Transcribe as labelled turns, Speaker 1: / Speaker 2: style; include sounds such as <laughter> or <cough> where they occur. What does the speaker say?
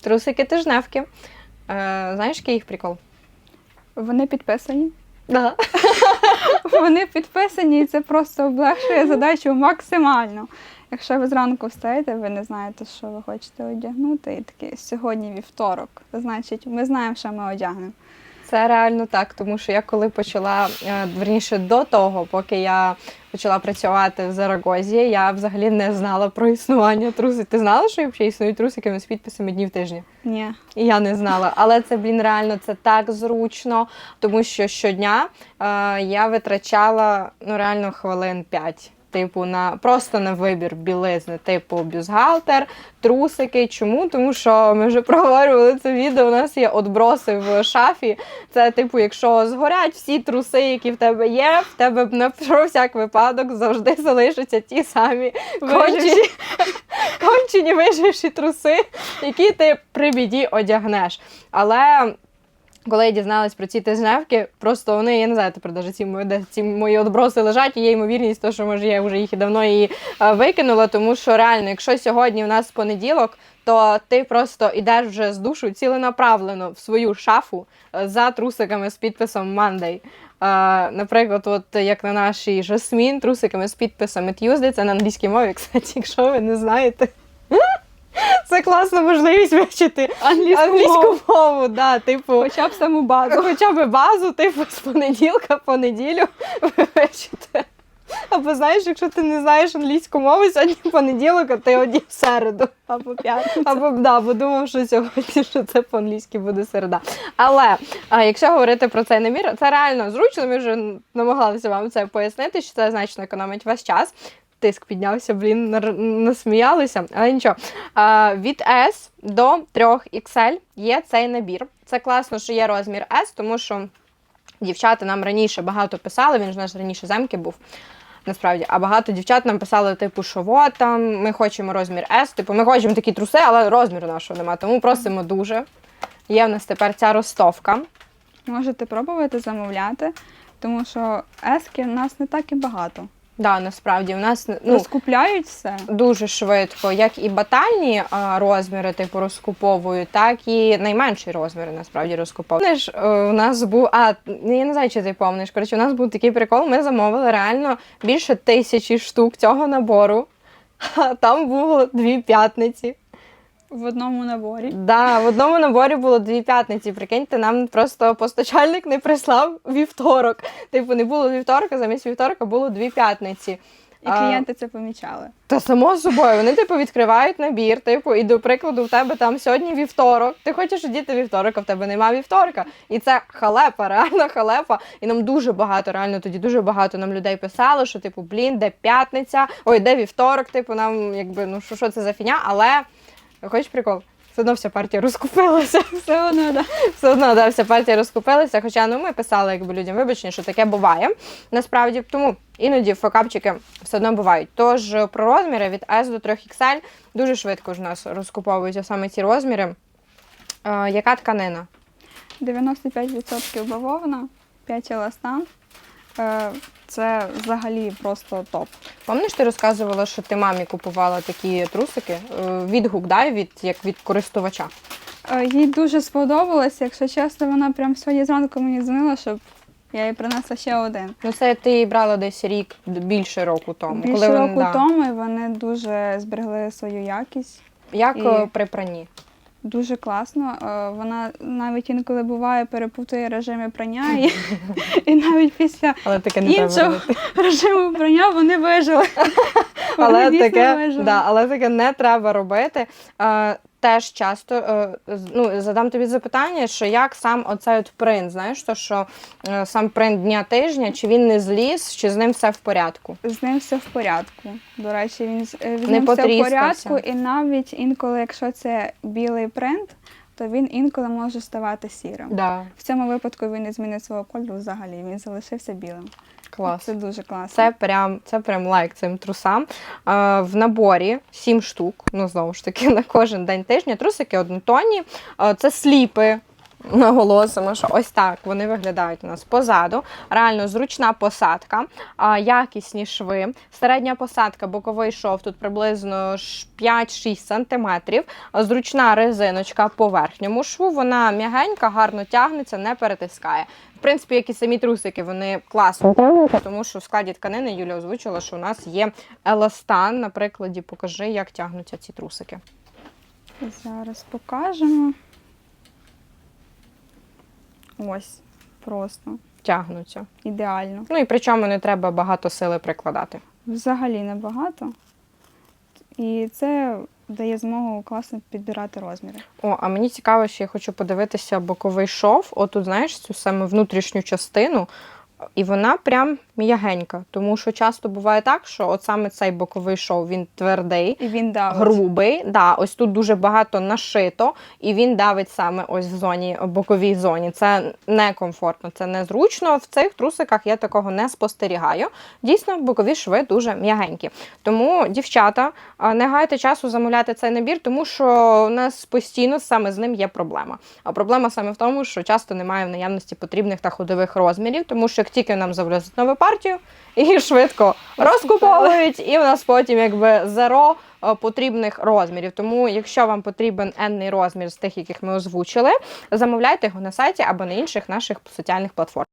Speaker 1: Трусики тижневки. Е, знаєш, який їх прикол?
Speaker 2: Вони підписані.
Speaker 1: Да. <laughs>
Speaker 2: Вони підписані, і це просто облегшує задачу максимально. Якщо ви зранку встаєте, ви не знаєте, що ви хочете одягнути, і такі сьогодні вівторок. Значить, ми знаємо, що ми одягнемо.
Speaker 1: Це реально так, тому що я коли почала, е, верніше до того, поки я почала працювати в Зарагозі, я взагалі не знала про існування трусів. Ти знала, що взагалі існують трусики з підписами днів тижня?
Speaker 2: Ні.
Speaker 1: І я не знала. Але це, блін, реально це так зручно, тому що щодня е, я витрачала ну реально хвилин 5. Типу, на просто на вибір білизни, типу бюстгальтер, трусики. Чому? Тому що ми вже проговорювали це відео. У нас є отброси в шафі. Це, типу, якщо згорять всі труси, які в тебе є, в тебе на про всяк випадок завжди залишаться ті самі кончені, кончені виживші труси, які ти при біді одягнеш. Але коли я дізналась про ці тижневки, просто вони, я не знаю, тепер навіть ці, мої- де ці мої отброси лежать, і є ймовірність, то, що може я вже їх і давно її е, викинула, тому що реально, якщо сьогодні в нас понеділок, то ти просто йдеш вже з душу ціленаправлено в свою шафу е, за трусиками з підписом Monday. Е, наприклад, от як на нашій Жасмін, трусиками з підписами Tuesday, це на англійській мові, <laughs> кстати, якщо ви не знаєте. Це класна можливість вивчити
Speaker 2: Англійську,
Speaker 1: англійську
Speaker 2: мову.
Speaker 1: мову, да, типу,
Speaker 2: Хоча б саму базу.
Speaker 1: хоча б базу, типу, з понеділка по неділю ви вивчите. Або знаєш, якщо ти не знаєш англійську мову, сьогодні понеділок, а ти одів середу.
Speaker 2: Або п'ятницю.
Speaker 1: Або да, бо думав, що сьогодні що це по-англійськи буде середа. Але а, якщо говорити про цей набір, це реально зручно. Ми вже намагалися вам це пояснити, що це значно економить ваш час. Тиск піднявся, блін, насміялися, але нічого. Від S до 3XL є цей набір. Це класно, що є розмір S, тому що дівчата нам раніше багато писали, він ж наш раніше земки був. Насправді, а багато дівчат нам писали, типу, що от там ми хочемо розмір S, типу, ми хочемо такі труси, але розміру нашого немає. Тому просимо дуже. Є в нас тепер ця ростовка.
Speaker 2: Можете пробувати замовляти, тому що ески в нас не так і багато.
Speaker 1: Да, насправді, в нас ну,
Speaker 2: Розкупляють все.
Speaker 1: дуже швидко, як і батальні а, розміри, типу, розкуповують, так і найменші розміри насправді розкуповують. Знаєш, е, у нас був, а ну, я не знаю, чи ти помниш. Коротше, у нас був такий прикол. Ми замовили реально більше тисячі штук цього набору. <laughs> А там було дві п'ятниці.
Speaker 2: В одному наборі.
Speaker 1: Да, в одному наборі було дві п'ятниці. Прикиньте, нам просто постачальник не прислав вівторок. Типу, не було вівторка, замість вівторка було дві п'ятниці.
Speaker 2: І
Speaker 1: А,
Speaker 2: клієнти це помічали.
Speaker 1: Та само собою, вони типу відкривають набір, типу, і до прикладу, в тебе там сьогодні вівторок. Ти хочеш одіти вівторок, а в тебе нема вівторка. І це халепа, <laughs> реально халепа. І нам дуже багато, реально тоді дуже багато нам людей писало, що типу, блін, де п'ятниця, ой, де вівторок, типу, нам якби ну що, що це за фіня, але хочеш прикол? Все одно вся партія розкупилася. <laughs>
Speaker 2: Все одно, да.
Speaker 1: Все одно да, вся партія розкупилася. Хоча ну ми писали якби людям вибачення, що таке буває. Насправді, тому іноді факапчики все одно бувають. Тож про розміри від S до 3XL дуже швидко ж у нас розкуповуються саме ці розміри. Е, яка тканина?
Speaker 2: 95% бавовна, 5 еластан. Е, Це взагалі просто топ.
Speaker 1: Пам'ятаєш, ти розказувала, що ти мамі купувала такі трусики? Е, Відгук дай від як від користувача.
Speaker 2: Е, Їй дуже сподобалося, якщо чесно, вона прям сьогодні зранку мені дзвонила, щоб я їй принесла ще один.
Speaker 1: Ну це ти її брала десь рік більше року тому.
Speaker 2: Більше
Speaker 1: вони,
Speaker 2: року
Speaker 1: да.
Speaker 2: тому і вони дуже зберегли свою якість.
Speaker 1: Як
Speaker 2: І-
Speaker 1: при пранні?
Speaker 2: Дуже класно. Е, Вона навіть інколи буває перепутує режими прання, і, і навіть після
Speaker 1: Але таке не
Speaker 2: іншого
Speaker 1: робити.
Speaker 2: режиму прання вони вижили.
Speaker 1: але
Speaker 2: Вони дійсно
Speaker 1: таке,
Speaker 2: вижили.
Speaker 1: да, але таке не треба робити. Теж часто е, ну, задам тобі запитання, що як сам оцей от принт, знаєш, то що е, сам принт дня тижня, чи він не зліз, чи з ним все в порядку?
Speaker 2: З ним все в порядку. До речі, він з е, з ним все в порядку, і навіть інколи, якщо це білий принт, то він інколи може ставати сірим.
Speaker 1: Да,
Speaker 2: В цьому випадку він не змінив свого кольору взагалі. Він залишився білим.
Speaker 1: Клас.
Speaker 2: Це дуже класно.
Speaker 1: Це прям, це прям лайк цим трусам. Е, в наборі 7 штук, ну знову ж таки, <laughs> на кожен день тижня. Трусики однотонні. Е, це сліпи. наголосимо, що ось так вони виглядають у нас позаду. Реально зручна посадка, якісні шви. Середня посадка, боковий шов тут приблизно 5-6 см. Зручна резиночка по верхньому шву. Вона м'ягенька, гарно тягнеться, не перетискає. В принципі, як і самі трусики, вони класно тому що в складі тканини Юля озвучила, що у нас є еластан. На прикладі покажи, як тягнуться ці трусики.
Speaker 2: Зараз покажемо. Ось, просто
Speaker 1: Тягнуться.
Speaker 2: ідеально.
Speaker 1: Ну і причому не треба багато сили прикладати.
Speaker 2: Взагалі небагато. І це дає змогу класно підбирати розміри.
Speaker 1: О, а мені цікаво, що я хочу подивитися боковий шов. Отут, знаєш, цю саме внутрішню частину. І вона прям м'ягенька, тому що часто буває так, що от саме цей боковий шов він твердий,
Speaker 2: І він давить.
Speaker 1: грубий. Да, ось тут дуже багато нашито, і він давить саме ось в зоні боковій зоні. Це некомфортно, це незручно. В цих трусиках я такого не спостерігаю. Дійсно, бокові шви дуже м'ягенькі. Тому, дівчата, не гайте часу замовляти цей набір, тому що у нас постійно саме з ним є проблема. А проблема саме в тому, що часто немає в наявності потрібних та ходових розмірів, тому що як тільки нам завлюзуть нову партію, і швидко розкуповують, і в нас потім якби зеро е, потрібних розмірів. Тому, якщо вам потрібен енний розмір з тих, яких ми озвучили, замовляйте його на сайті або на інших наших соціальних платформах.